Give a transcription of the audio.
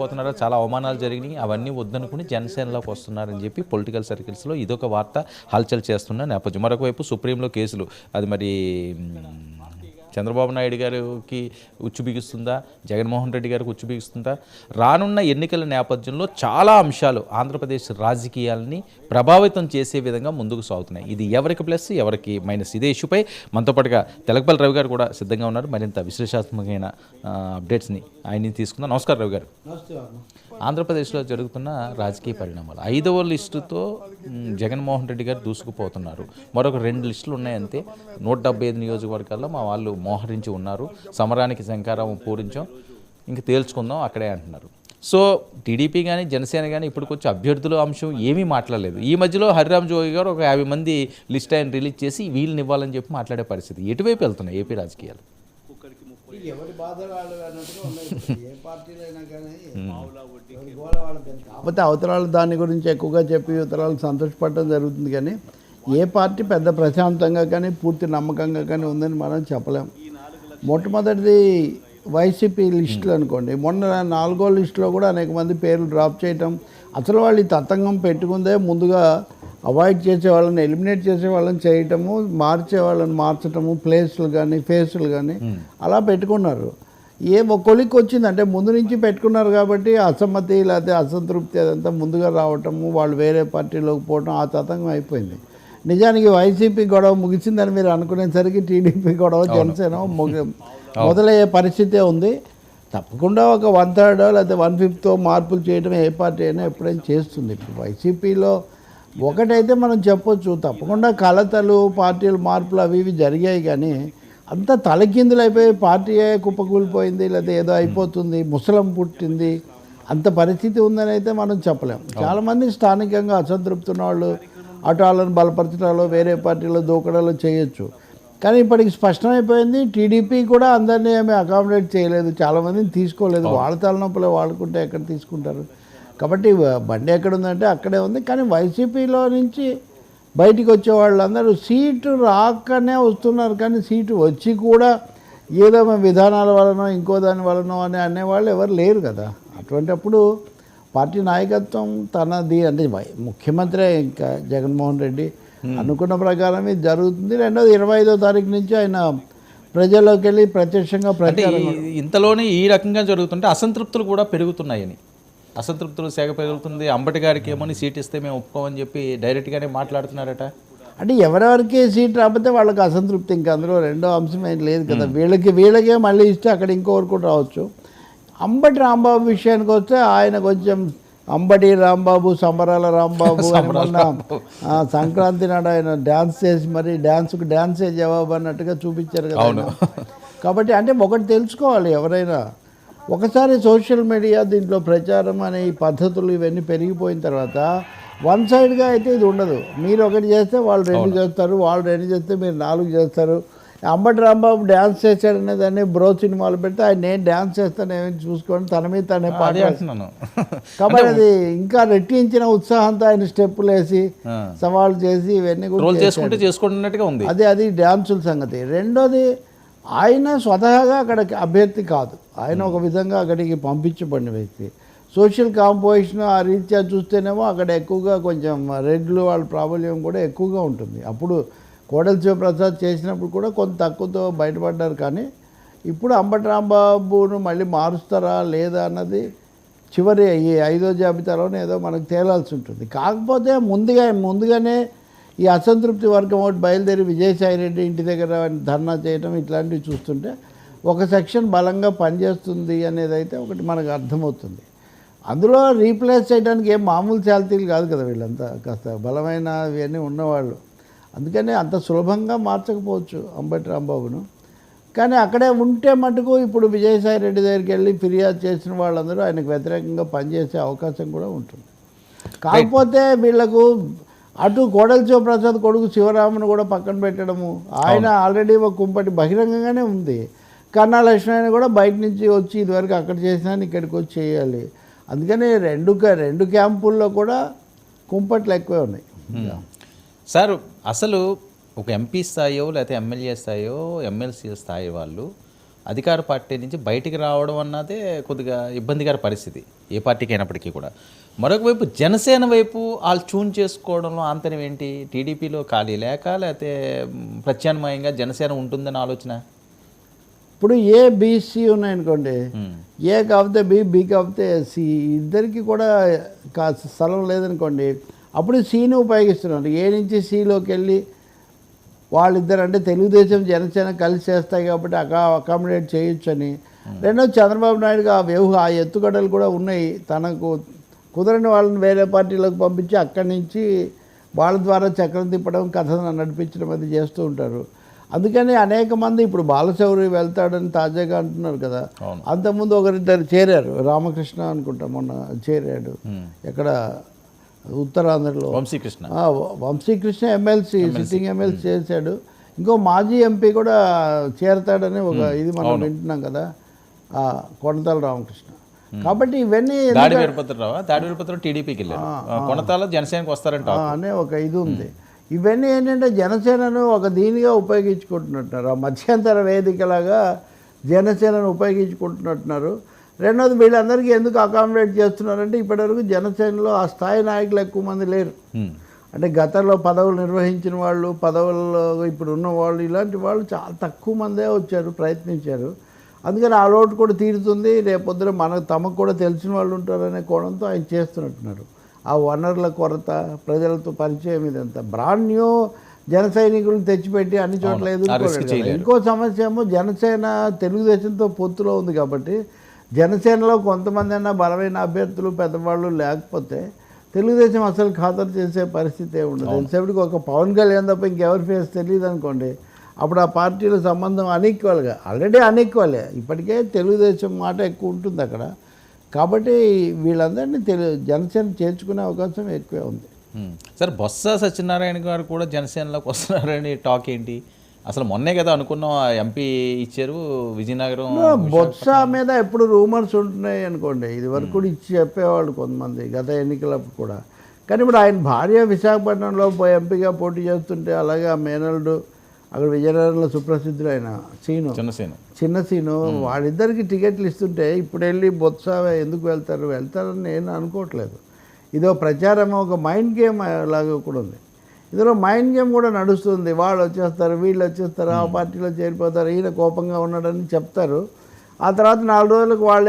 పోతున్నారో చాలా అవమానాలు జరిగినాయి. అవన్నీ వద్దనుకుని జనసేనలోకి వస్తున్నారని చెప్పి పొలిటికల్ సర్కిల్స్లో ఇదొక వార్త హల్చల్ చేస్తున్న నేపథ్యం. మరొక వైపు సుప్రీంలో కేసులు. అది మరి చంద్రబాబు నాయుడు గారికి ఉచ్చు బిగుస్తుందా జగన్మోహన్ రెడ్డి గారికి ఉచ్చుబిగుస్తుందా? రానున్న ఎన్నికల నేపథ్యంలో చాలా అంశాలు ఆంధ్రప్రదేశ్ రాజకీయాలని ప్రభావితం చేసే విధంగా ముందుకు సాగుతున్నాయి. ఇది ఎవరికి ప్లస్ ఎవరికి మైనస్? ఇదే ఇష్యూపై మనతో పాటుగా తెలకపల్లి రవి గారు కూడా సిద్ధంగా ఉన్నారు. మరింత విశ్లేషాత్మకమైన అప్డేట్స్ని ఆయన్ని తీసుకుందాం. నమస్కారం రవి గారు. ఆంధ్రప్రదేశ్లో జరుగుతున్న రాజకీయ పరిణామాలు. ఐదవ లిస్టుతో జగన్మోహన్ రెడ్డి గారు దూసుకుపోతున్నారు. మరొక రెండు లిస్టులు ఉన్నాయంతే. నూట డెబ్బై ఐదు నియోజకవర్గాల్లో మా వాళ్ళు మోహరించి ఉన్నారు. సమరానికి శంకారావం పూరించాం. ఇంక తేల్చుకుందాం అక్కడే అంటున్నారు. సో టీడీపీ కానీ జనసేన కానీ ఇప్పటికొచ్చి అభ్యర్థుల అంశం ఏమీ మాట్లాడలేదు. ఈ మధ్యలో హరిరామ్ జోగి గారు ఒక యాభై మంది లిస్ట్ ఆయన రిలీజ్ చేసి వీళ్ళని ఇవ్వాలని చెప్పి మాట్లాడే పరిస్థితి. ఎటువైపు వెళ్తున్నాయి ఏపీ రాజకీయాలు. కాకపోతే అవతరాలు దాని గురించి ఎక్కువగా చెప్పి ఇతరాలు సంతోషపడడం జరుగుతుంది కానీ ఏ పార్టీ పెద్ద ప్రశాంతంగా కానీ పూర్తి నమ్మకంగా కానీ ఉందని మనం చెప్పలేం. మొట్టమొదటిది వైసీపీ లిస్టులు అనుకోండి. మొన్న నాలుగో లిస్టులో కూడా అనేక మంది పేర్లు డ్రాప్ చేయటం అసలు వాళ్ళు ఈ తతంగం పెట్టుకుందే ముందుగా అవాయిడ్ చేసే వాళ్ళని ఎలిమినేట్ చేసే వాళ్ళని చేయటము మార్చే వాళ్ళని మార్చటము ప్లేస్లు కానీ ఫేసులు కానీ అలా పెట్టుకున్నారు. ఏ కొలికి వచ్చింది అంటే ముందు నుంచి పెట్టుకున్నారు కాబట్టి అసమ్మతి లేకపోతే అసంతృప్తి అదంతా ముందుగా రావటము వాళ్ళు వేరే పార్టీలోకి పోవటం ఆ తతంగం అయిపోయింది. నిజానికి వైసీపీ గొడవ ముగిసిందని మీరు అనుకునేసరికి టీడీపీ గొడవ జనసేన మొదలయ్యే పరిస్థితే ఉంది. తప్పకుండా ఒక వన్ థర్డ్ లేకపోతే వన్ ఫిఫ్త్ మార్పులు చేయడం ఏ పార్టీ అయినా ఎప్పుడైనా చేస్తుంది. ఇప్పుడు వైసీపీలో ఒకటైతే మనం చెప్పొచ్చు తప్పకుండా కలతలు పార్టీలు మార్పులు అవి ఇవి జరిగాయి కానీ అంత తలకిందులు అయిపోయి పార్టీ కుప్పకూలిపోయింది లేదా ఏదో అయిపోతుంది ముసలం పుట్టింది అంత పరిస్థితి ఉందని అయితే మనం చెప్పలేం. చాలామంది స్థానికంగా అసంతృప్తి ఉన్న వాళ్ళు అటు వాళ్ళని వేరే పార్టీలో దూకడాలు చేయొచ్చు. కానీ ఇప్పటికి స్పష్టమైపోయింది టీడీపీ కూడా అందరినీ ఏమీ అకామిడేట్ చేయలేదు. చాలామందిని తీసుకోలేదు. వాళ్ళ తలనొప్పులే వాడుకుంటే ఎక్కడ తీసుకుంటారు? కాబట్టి బండి ఎక్కడ ఉందంటే అక్కడే ఉంది. కానీ వైసీపీలో నుంచి బయటికి వచ్చే వాళ్ళందరూ సీటు రాకనే వస్తున్నారు. కానీ సీటు వచ్చి కూడా ఏదో విధానాల వలన ఇంకో దాని వలన అని అనేవాళ్ళు ఎవరు లేరు కదా. అటువంటప్పుడు పార్టీ నాయకత్వం తనది అంటే ముఖ్యమంత్రి ఇంకా జగన్మోహన్ రెడ్డి అనుకున్న ప్రకారం ఇది జరుగుతుంది. రెండోది ఇరవై ఐదో తారీఖు నుంచి ఆయన ప్రజల్లోకి వెళ్ళి ప్రత్యక్షంగా ఇంతలోనే ఈ రకంగా జరుగుతుంటే అసంతృప్తులు కూడా పెరుగుతున్నాయని. అసంతృప్తులు సేగ పెరుగుతుంది. అంబటి గారికి ఏమని సీట్ ఇస్తే మేము ఒప్పుకోమని చెప్పి డైరెక్ట్గానే మాట్లాడుతున్నారట. అంటే ఎవరెవరికి సీట్ రాకపోతే వాళ్ళకి అసంతృప్తి. ఇంకా అందులో రెండో అంశం ఏం లేదు కదా. వీళ్ళకి వీళ్ళకే మళ్ళీ ఇస్తే అక్కడ ఇంకొకరు కూడా రావచ్చు. అంబటి రాంబాబు విషయానికి వస్తే ఆయన కొంచెం అంబటి రాంబాబు సంబరాల రాంబాబు సంక్రాంతి నాడు ఆయన డ్యాన్స్ చేసి మరి డ్యాన్స్కు డ్యాన్సే జవాబు అన్నట్టుగా చూపించారు కదా. కాబట్టి అంటే ఒకటి తెలుసుకోవాలి ఎవరైనా. ఒకసారి సోషల్ మీడియా దీంట్లో ప్రచారం అనే ఈ పద్ధతులు ఇవన్నీ పెరిగిపోయిన తర్వాత వన్ సైడ్గా అయితే ఇది ఉండదు. మీరు ఒకటి చేస్తే వాళ్ళు రెండు చేస్తారు వాళ్ళు రెండు చేస్తే మీరు నాలుగు చేస్తారు. అంబటి రాంబాబు డ్యాన్స్ చేశాడనే దాన్ని బ్రో సినిమాలు పెడితే ఆయన నేను డ్యాన్స్ చేస్తాను ఏమైనా చూసుకొని తన మీద తనే పాట అంటున్నాను. కాబట్టి అది ఇంకా రెట్టించిన ఉత్సాహంతో ఆయన స్టెప్పులు వేసి. సవాళ్ళు చేసి ఇవన్నీ కూడా చేసుకుంటే చేసుకుంటున్నట్టుగా ఉంది. అదే అది డ్యాన్సుల సంగతి. రెండోది ఆయన స్వతహాగా అక్కడికి అభ్యర్థి కాదు. ఆయన ఒక విధంగా అక్కడికి పంపించబడిన వ్యక్తి. సోషల్ కాంపోజిషన్ ఆ రీత్యా చూస్తేనేమో అక్కడ ఎక్కువగా కొంచెం రెడ్లు వాళ్ళ ప్రాబల్యం కూడా ఎక్కువగా ఉంటుంది. అప్పుడు కోడెల శివప్రసాద్ చేసినప్పుడు కూడా కొంత తక్కువతో బయటపడ్డారు కానీ ఇప్పుడు అంబటి రాంబాబును మళ్ళీ మారుస్తారా లేదా అన్నది చివరి ఈ ఐదో జాబితాలోనే ఏదో మనకు తేలాల్సి ఉంటుంది. కాకపోతే ముందుగా ముందుగానే ఈ అసంతృప్తి వర్గం ఒకటి బయలుదేరి విజయసాయి రెడ్డి ఇంటి దగ్గర ధర్నా చేయడం ఇట్లాంటివి చూస్తుంటే ఒక సెక్షన్ బలంగా పనిచేస్తుంది అనేది అయితే ఒకటి మనకు అర్థమవుతుంది. అందులో రీప్లేస్ చేయడానికి ఏం మామూలు చాలతీలు కాదు కదా వీళ్ళంతా. కాస్త బలమైన ఇవన్నీ ఉన్నవాళ్ళు. అందుకని అంత సులభంగా మార్చకపోవచ్చు అంబటి రాంబాబును. కానీ అక్కడే ఉంటే మటుకు ఇప్పుడు విజయసాయి రెడ్డి దగ్గరికి వెళ్ళి ఫిర్యాదు చేసిన వాళ్ళందరూ ఆయనకు వ్యతిరేకంగా పనిచేసే అవకాశం కూడా ఉంటుంది. కాకపోతే వీళ్ళకు అటు కోడల శివప్రసాద్ కొడుకు శివరామును కూడా పక్కన పెట్టడము ఆయన ఆల్రెడీ ఒక కుంపటి బహిరంగంగానే ఉంది. కన్నా లక్ష్మణ్ కూడా బయట నుంచి వచ్చి ఇదివరకు అక్కడ చేసినా ఇక్కడికి వచ్చి చేయాలి. అందుకని రెండు రెండు క్యాంపుల్లో కూడా కుంపట్లు ఎక్కువే ఉన్నాయి. సార్ అసలు ఒక ఎంపీ స్థాయో లేకపోతే ఎమ్మెల్యే స్థాయో ఎమ్మెల్సీ స్థాయి వాళ్ళు అధికార పార్టీ నుంచి బయటికి రావడం అన్నదే కొద్దిగా ఇబ్బందికర పరిస్థితి ఏ పార్టీకి అయినప్పటికీ కూడా. మరొక వైపు జనసేన వైపు వాళ్ళు చూన్ చేసుకోవడంలో ఆంతర్యం ఏంటి? టీడీపీలో ఖాళీ లేక లేకపోతే ప్రత్యామ్నాయంగా జనసేన ఉంటుందని ఆలోచన? ఇప్పుడు ఏ బీసీ ఉన్నాయనుకోండి ఏ కాకపోతే బి బి కాకపోతే సి ఇద్దరికి కూడా కాస్త స్థలం లేదనుకోండి అప్పుడు సిని ఉపయోగిస్తున్నారు ఏ నుంచి సిలోకి వెళ్ళి వాళ్ళిద్దరు అంటే తెలుగుదేశం జనసేన కలిసి చేస్తాయి కాబట్టి అకా అకామిడేట్ చేయొచ్చు అని రెండో చంద్రబాబు నాయుడుగా ఆ వ్యవహ ఆ ఎత్తుగడలు కూడా ఉన్నాయి. తనకు కుదరని వాళ్ళని వేరే పార్టీలకు పంపించి అక్కడి నుంచి వాళ్ళ ద్వారా చక్రం తిప్పడం కథ నడిపించడం అది చేస్తూ ఉంటారు. అందుకని అనేక మంది ఇప్పుడు బాలశౌరి వెళ్తాడని తాజాగా అంటున్నారు కదా. అంతకుముందు ఒకరిద్దరు చేరారు. రామకృష్ణ అనుకుంటా మొన్న చేరాడు. మ్. ఎక్కడ ఉత్తరాంధ్రలో. Vamsikrishna. Vamsikrishna MLC sitting MLC చేశాడు. ఇంకో మాజీ ఎంపీ కూడా చేరతాడని ఒక ఇది మనం వింటున్నాం కదా ఆ, కొనతాల రామకృష్ణ. కాబట్టి ఇవన్నీ దాడి వీరభద్రరావు? దాడి వీరభద్రరావు టీడీపీకి కొనతాల జనసేనకి వస్తారంట అనే ఒక ఇది ఉంది. ఇవన్నీ ఏంటంటే జనసేనను ఒక దీనిగా ఉపయోగించుకుంటున్నట్టున్నారు. ఆ మధ్యంతర వేదికలాగా జనసేనను ఉపయోగించుకుంటున్నట్టున్నారు. రెండోది వీళ్ళందరికీ ఎందుకు అకామిడేట్ చేస్తున్నారంటే ఇప్పటివరకు జనసేనలో ఆ స్థాయి నాయకులు ఎక్కువ మంది లేరు. అంటే గతంలో పదవులు నిర్వహించిన వాళ్ళు పదవుల్లో ఇప్పుడు ఉన్న వాళ్ళు ఇలాంటి వాళ్ళు చాలా తక్కువ మందే వచ్చారు ప్రయత్నించారు. అందుకని ఆ లోటు కూడా తీరుతుంది. రేపొద్దున మనకు తమకు కూడా తెలిసిన వాళ్ళు ఉంటారనే కోణంతో ఆయన చేస్తున్నట్టున్నారు. ఆ వనరుల కొరత ప్రజలతో పరిచయం ఇదంతా. బ్రాండ్ న్యూ జన సైనికులను తెచ్చిపెట్టి అన్ని చోట్ల ఎదుర్కోలేడు కదా. ఇంకో సమస్య ఏమో జనసేన తెలుగుదేశంతో పొత్తులో ఉంది కాబట్టి జనసేనలో కొంతమంది అన్న బలమైన అభ్యర్థులు పెద్దవాళ్ళు లేకపోతే తెలుగుదేశం అసలు ఖాతరు చేసే పరిస్థితి ఉండదు. ఎంతసేపటికి ఒక పవన్ కళ్యాణ్ తప్ప ఇంకెవరి ఫేస్ తెలియదు అనుకోండి అప్పుడు ఆ పార్టీల సంబంధం అన్ఈక్వల్గా ఆల్రెడీ అన్ఈక్వలే ఇప్పటికే తెలుగుదేశం మాట ఎక్కువ ఉంటుంది అక్కడ. కాబట్టి వీళ్ళందరినీ తెలు జనసేన చేర్చుకునే అవకాశం ఎక్కువే ఉంది. సార్ బొత్స సత్యనారాయణ గారు కూడా జనసేనలోకి వస్తున్నారని టాక్ ఏంటి? అసలు మొన్నే కదా అనుకున్నాం ఆ ఎంపీ ఇచ్చారు విజయనగరం బొత్స మీద ఎప్పుడు రూమర్స్ ఉంటున్నాయి అనుకోండి. ఇది వరకు కూడా ఇచ్చి చెప్పేవాళ్ళు కొంతమంది గత ఎన్నికలప్పుడు కూడా. కానీ ఇప్పుడు ఆయన భార్య విశాఖపట్నంలో ఎంపీగా పోటీ చేస్తుంటే అలాగే ఆ మేనల్డు అక్కడ విజయనగరంలో సుప్రసిద్ధులైన సీను. జనసేన చిన్న సీను. వాళ్ళిద్దరికి టికెట్లు ఇస్తుంటే ఇప్పుడు వెళ్ళి బొత్స ఎందుకు వెళ్తారు? వెళ్తారని నేను అనుకోవట్లేదు. ఇదో ప్రచారం ఒక మైండ్ గేమ్ లాగా కూడా ఉంది. ఇందులో మైండ్ గేమ్ కూడా నడుస్తుంది. వాళ్ళు వచ్చేస్తారు వీళ్ళు వచ్చేస్తారు ఆ పార్టీలో చేరిపోతారు ఈయన కోపంగా ఉన్నాడని చెప్తారు. ఆ తర్వాత నాలుగు రోజులకు వాళ్ళు